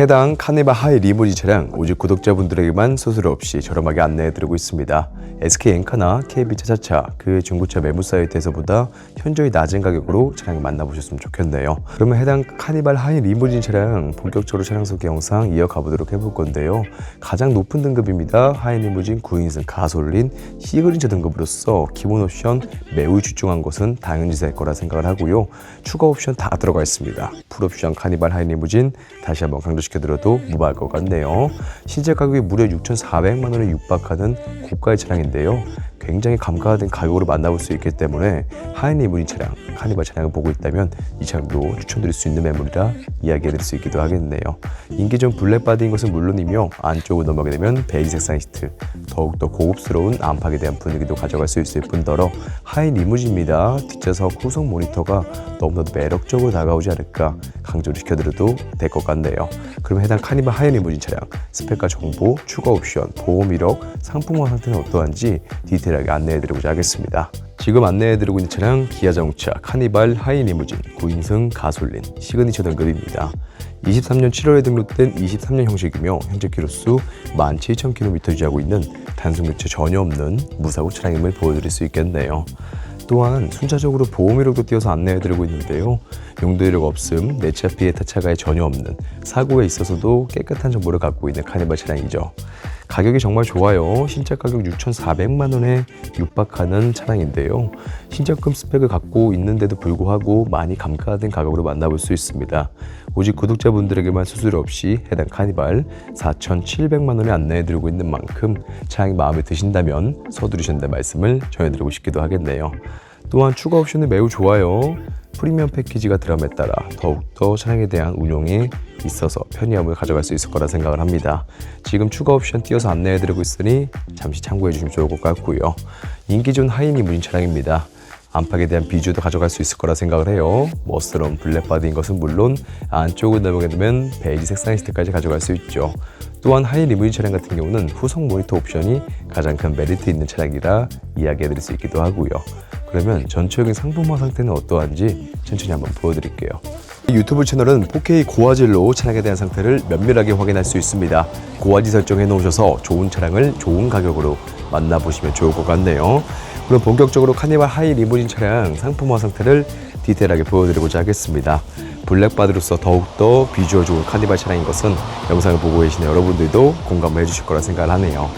해당 카니발 하이 리무진 차량 오직 구독자분들에게만 수수료 없이 저렴하게 안내해드리고 있습니다. SK 엔카나 KB 차차차 그 중고차 매물 사이트에서보다 현저히 낮은 가격으로 차량을 만나보셨으면 좋겠네요. 그러면 해당 카니발 하이 리무진 차량 본격적으로 차량 소개 영상 이어가 보도록 해볼 건데요. 가장 높은 등급입니다. 하이 리무진 9인승 가솔린 시그니처 등급으로서 기본 옵션 매우 주중한 것은 당연지사일 거라 생각을 하고요. 추가 옵션 다 들어가 있습니다. 풀 옵션 카니발 하이 리무진 다시 한번 강조 시켜드려도 무방할 것 같네요. 실제 가격이 무려 6,400만 원에 육박하는 고가의 차량인데요. 굉장히 감가된 가격으로 만나볼 수 있기 때문에 하이니 무인 차량, 카니발 차량을 보고 있다면 이 차량도 추천드릴 수 있는 매물이라 이야기해드릴 수 있기도 하겠네요. 인기 좀 블랙바디인 것은 물론이며 안쪽으로 넘어가게 되면 베이지 색상 시트, 더욱더 고급스러운 안팎에 대한 분위기도 가져갈 수 있을 뿐더러 하이 리무진입니다. 뒷좌석 후속 모니터가 너무나도 매력적으로 다가오지 않을까 강조를 시켜드려도 될 것 같네요. 그럼 해당 카니발 하이 리무진 차량 스펙과 정보, 추가 옵션, 보험 이력, 상품화 상태는 어떠한지 디테일하게 안내해드리고자 하겠습니다. 지금 안내해드리고 있는 차량 기아 자동차 카니발 하이 리무진 9인승 가솔린 시그니처 등급입니다. 23년 7월에 등록된 23년 형식이며 현재 키로수 17,000km 유지하고 있는 단순 교체 전혀 없는 무사고 차량임을 보여드릴 수 있겠네요. 또한 순차적으로 보험 이력도 띄어서 안내해드리고 있는데요. 용도 이력 없음, 내차 피해 타차가에 전혀 없는 사고에 있어서도 깨끗한 정보를 갖고 있는 카니발 차량이죠. 가격이 정말 좋아요. 신차 가격 6,400만 원에 육박하는 차량인데요. 신차급 스펙을 갖고 있는데도 불구하고 많이 감가된 가격으로 만나볼 수 있습니다. 오직 구독자분들에게만 수수료 없이 해당 카니발 4,700만 원에 안내해드리고 있는 만큼 차량이 마음에 드신다면 서두르신다는 말씀을 전해드리고 싶기도 하겠네요. 또한 추가 옵션이 매우 좋아요. 프리미엄 패키지가 들어감에 따라 더욱더 차량에 대한 운용에 있어서 편리함을 가져갈 수 있을 거라 생각을 합니다. 지금 추가 옵션 띄어서 안내해드리고 있으니 잠시 참고해 주시면 좋을 것 같고요. 인기 좋은 하이니 무인 차량입니다. 안팎에 대한 비주도 가져갈 수 있을 거라 생각을 해요. 멋스러운 블랙바디인 것은 물론 안쪽을 넘어게 되면 베이지 색상 시트까지 가져갈 수 있죠. 또한 하이 리무진 차량 같은 경우는 후속 모니터 옵션이 가장 큰 메리트 있는 차량이라 이야기해드릴 수 있기도 하고요. 그러면 전체적인 상품화 상태는 어떠한지 천천히 한번 보여드릴게요. 이 유튜브 채널은 4K 고화질로 차량에 대한 상태를 면밀하게 확인할 수 있습니다. 고화질 설정해 놓으셔서 좋은 차량을 좋은 가격으로 만나보시면 좋을 것 같네요. 그럼 본격적으로 카니발 하이 리무진 차량 상품화 상태를 디테일하게 보여드리고자 하겠습니다. 블랙바디로서 더욱더 비주얼 좋은 카니발 차량인 것은 영상을 보고 계시는 여러분들도 공감을 해주실 거라 생각을 하네요.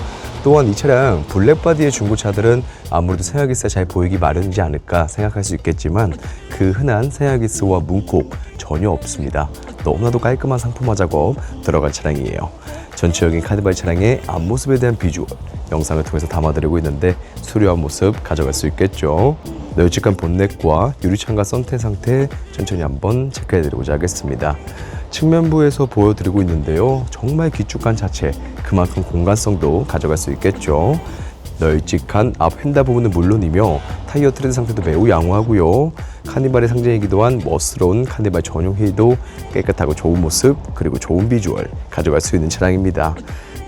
또한 이 차량 블랙바디의 중고차들은 아무래도 세아기스가 잘 보이기 마련이지 않을까 생각할 수 있겠지만 그 흔한 세아기스와 문콕 전혀 없습니다. 너무나도 깔끔한 상품화 작업 들어간 차량이에요. 전체적인 카니발 차량의 앞모습에 대한 비주얼 영상을 통해서 담아드리고 있는데 수려한 모습 가져갈 수 있겠죠. 널찍한 본넷과 유리창과 썬텐 상태 천천히 한번 체크해드리고자 하겠습니다. 측면부에서 보여드리고 있는데요. 정말 길쭉한 자체, 그만큼 공간성도 가져갈 수 있겠죠. 널찍한 앞 휀다 부분은 물론이며 타이어 트레드 상태도 매우 양호하고요. 카니발의 상징이기도 한 멋스러운 카니발 전용 휠도 깨끗하고 좋은 모습 그리고 좋은 비주얼 가져갈 수 있는 차량입니다.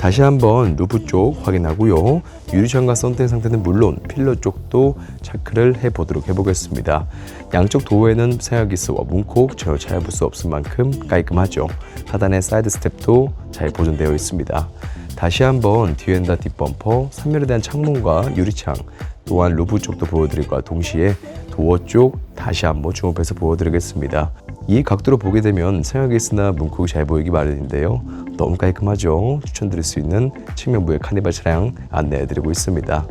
다시 한번 루프 쪽 확인하고요. 유리창과 썬텐 상태는 물론 필러 쪽도 체크를 해보도록 해보겠습니다. 양쪽 도어에는 세아기스와 문콕 전혀 찾아볼 수 없을 만큼 깔끔하죠. 하단의 사이드 스텝도 잘 보존되어 있습니다. 다시 한번 뒤엔다 뒷범퍼, 3열에 대한 창문과 유리창, 또한 루프 쪽도 보여드릴과 동시에 도어 쪽 다시 한번 주목해서 보여드리겠습니다. 이 각도로 보게 되면 생각이스나 문콕이 잘 보이기 마련인데요. 너무 깔끔하죠. 추천드릴 수 있는 측면부의 카니발 차량 안내해드리고 있습니다.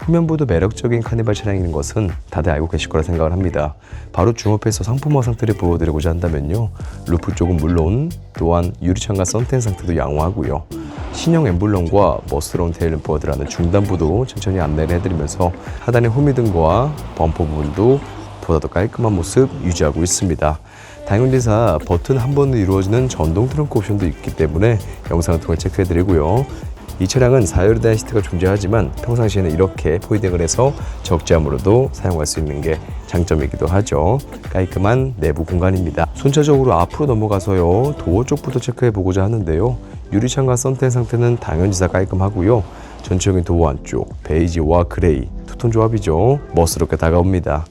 후면부도 매력적인 카니발 차량인 것은 다들 알고 계실 거라 생각을 합니다. 바로 중업해서 상품화 상태를 보여드리고자 한다면요. 루프 쪽은 물론 또한 유리창과 썬텐 상태도 양호하고요. 신형 엠블럼과 멋스러운 테일램프들하는 중단부도 천천히 안내를 해드리면서 하단의 후미등과 범퍼 부분도 보다 더 깔끔한 모습 유지하고 있습니다. 당연지사 버튼 한 번으로 이루어지는 전동 트렁크 옵션도 있기 때문에 영상을 통해 체크해드리고요. 이 차량은 4열에 대한 시트가 존재하지만 평상시에는 이렇게 포이딩을 해서 적재함으로도 사용할 수 있는 게 장점이기도 하죠. 깔끔한 내부 공간입니다. 순차적으로 앞으로 넘어가서요. 도어 쪽부터 체크해 보고자 하는데요. 유리창과 썬텐 상태는 당연지사 깔끔하고요. 전체적인 도어 안쪽 베이지와 그레이 투톤 조합이죠. 멋스럽게 다가옵니다.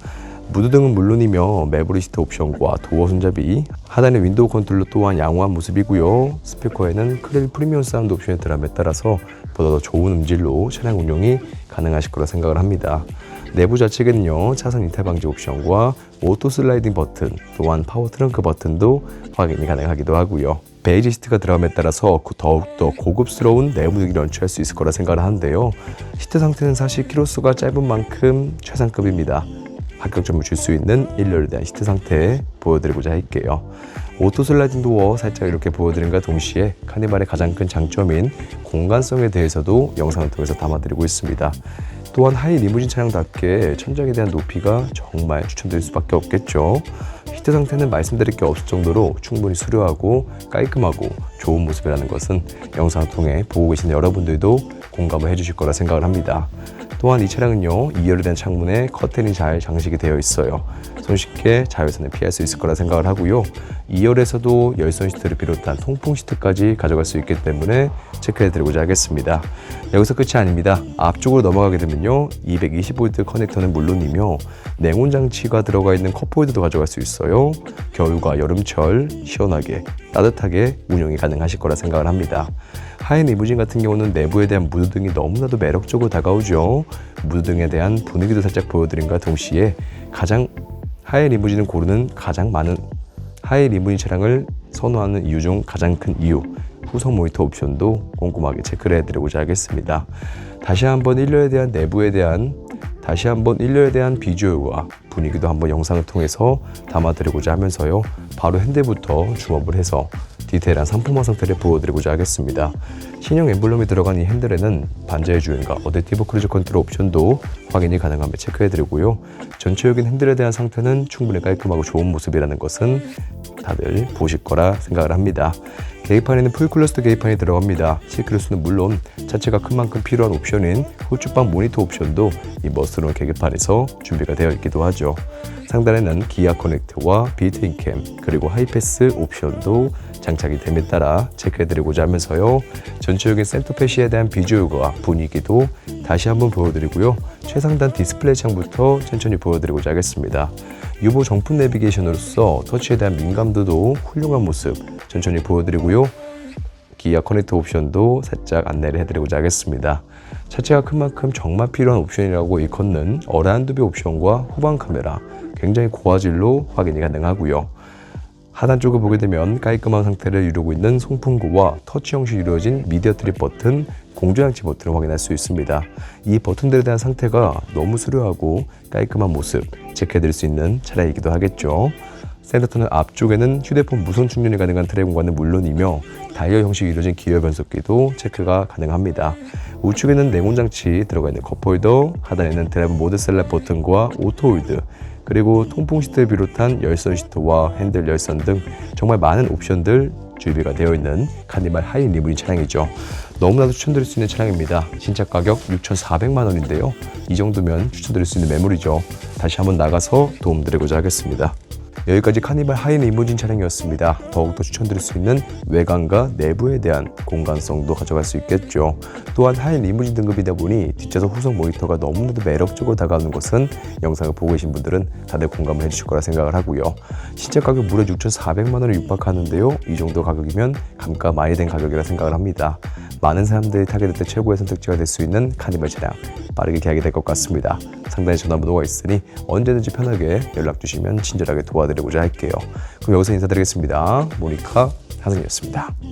무드등은 물론이며 매부리 시트 옵션과 도어 손잡이, 하단의 윈도우 컨트롤러 또한 양호한 모습이고요. 스피커에는 크릴 프리미엄 사운드 옵션이 들어감에 따라서 보다 더 좋은 음질로 차량 운용이 가능하실 거라 생각을 합니다. 내부 좌측에는요 차선 이탈 방지 옵션과 오토 슬라이딩 버튼 또한 파워 트렁크 버튼도 확인이 가능하기도 하고요. 베이지 시트가 들어감에 따라서 더욱더 고급스러운 내무드기를 연출할 수 있을 거라 생각을 하는데요. 시트 상태는 사실 키로수가 짧은 만큼 최상급입니다. 합격점을 줄 수 있는 1열에 대한 시트 상태 보여드리고자 할게요 오토 슬라이딩 도어 살짝 이렇게 보여드림과 동시에 카니발의 가장 큰 장점인 공간성에 대해서도 영상을 통해서 담아드리고 있습니다 또한 하이 리무진 차량답게 천장에 대한 높이가 정말 추천드릴 수밖에 없겠죠. 히트 상태는 말씀드릴 게 없을 정도로 충분히 수려하고 깔끔하고 좋은 모습이라는 것은 영상을 통해 보고 계신 여러분들도 공감을 해주실 거라 생각을 합니다. 또한 이 차량은요 2열에 대한 창문에 커튼이 잘 장식이 되어 있어요. 손쉽게 자외선을 피할 수 있을 거라 생각을 하고요. 2열에서도 열선 시트를 비롯한 통풍 시트까지 가져갈 수 있기 때문에 체크해 드리고자 하겠습니다. 여기서 끝이 아닙니다. 앞쪽으로 넘어가게 되면요 220V 커넥터는 물론이며 냉온 장치가 들어가 있는 컵홀더도 가져갈 수 있어요. 겨울과 여름철 시원하게 따뜻하게 운영이 가능하실 거라 생각을 합니다 하이 리무진 같은 경우는 내부에 대한 무드등이 너무나도 매력적으로 다가오죠. 무드등에 대한 분위기도 살짝 보여드린과 동시에 가장 하이 리무진을 고르는 가장 많은 하이 리무진 차량을 선호하는 이유 중 가장 큰 이유 후속 모니터 옵션도 꼼꼼하게 체크를 해드리고자 하겠습니다. 다시 한번 1료에 대한 내부에 대한 다시 한번 1료에 대한 비주얼과 분위기도 한번 영상을 통해서 담아드리고자 하면서요. 바로 핸들부터 주업을 해서 디테일한 상품화 상태를 보여드리고자 하겠습니다. 신형 엠블럼이 들어간 이 핸들에는 반자의 주행과 어댑티브 크루즈 컨트롤 옵션도 확인이 가능함을 체크해드리고요. 전체적인 핸들에 대한 상태는 충분히 깔끔하고 좋은 모습이라는 것은 다들 보실 거라 생각을 합니다. 계기판에는 풀클러스터 계기판이 들어갑니다. 시크루스는 물론 자체가 큰 만큼 필요한 옵션인 후추방 모니터 옵션도 이 머스론 계기판에서 준비가 되어 있기도 하죠. 상단에는 기아 커넥트와 비트인 캠 그리고 하이패스 옵션도 장착이 됨에 따라 체크해드리고자 하면서요. 전체적인 센터패시에 대한 비주얼과 분위기도 다시 한번 보여드리고요. 최상단 디스플레이 창부터 천천히 보여드리고자 하겠습니다. 유보 정품 내비게이션으로서 터치에 대한 민감도도 훌륭한 모습 천천히 보여드리고요. 기아 커넥터 옵션도 살짝 안내를 해드리고자 하겠습니다. 차체가 큰 만큼 정말 필요한 옵션이라고 일컫는 어라운드뷰 옵션과 후방 카메라 굉장히 고화질로 확인이 가능하고요. 하단 쪽을 보게 되면 깔끔한 상태를 이루고 있는 송풍구와 터치 형식으로 이루어진 미디어 트립 버튼, 공조장치 버튼을 확인할 수 있습니다. 이 버튼들에 대한 상태가 너무 수려하고 깔끔한 모습 체크해드릴 수 있는 차량이기도 하겠죠. 센터터는 앞쪽에는 휴대폰 무선 충전이 가능한 트랙 공간은 물론이며 다이얼 형식으로 이루어진 기어 변속기도 체크가 가능합니다. 우측에는 냉온 장치 들어가 있는 컵홀더, 하단에는 드라이브 모드 셀렉 버튼과 오토 홀드, 그리고 통풍 시트를 비롯한 열선 시트와 핸들 열선 등 정말 많은 옵션들 준비가 되어 있는 카니발 하이 리무진 차량이죠. 너무나도 추천드릴 수 있는 차량입니다. 신차 가격 6,400만 원인데요. 이 정도면 추천드릴 수 있는 매물이죠. 다시 한번 나가서 도움드리고자 하겠습니다. 여기까지 카니발 하이 리무진 차량이었습니다. 더욱더 추천드릴 수 있는 외관과 내부에 대한 공간성도 가져갈 수 있겠죠. 또한 하이 리무진 등급이다 보니 뒷좌석 후속 모니터가 너무나도 매력적으로 다가오는 것은 영상을 보고 계신 분들은 다들 공감을 해주실 거라 생각을 하고요. 신차 가격 무려 6,400만 원을 육박하는데요. 이 정도 가격이면 감가 많이 된 가격이라 생각을 합니다. 많은 사람들이 타게 될 때 최고의 선택지가 될 수 있는 카니발 차량 빠르게 계약이 될 것 같습니다. 상단에 전화번호가 있으니 언제든지 편하게 연락 주시면 친절하게 도와드리고자 할게요. 그럼 여기서 인사드리겠습니다. 모니카 하승이었습니다.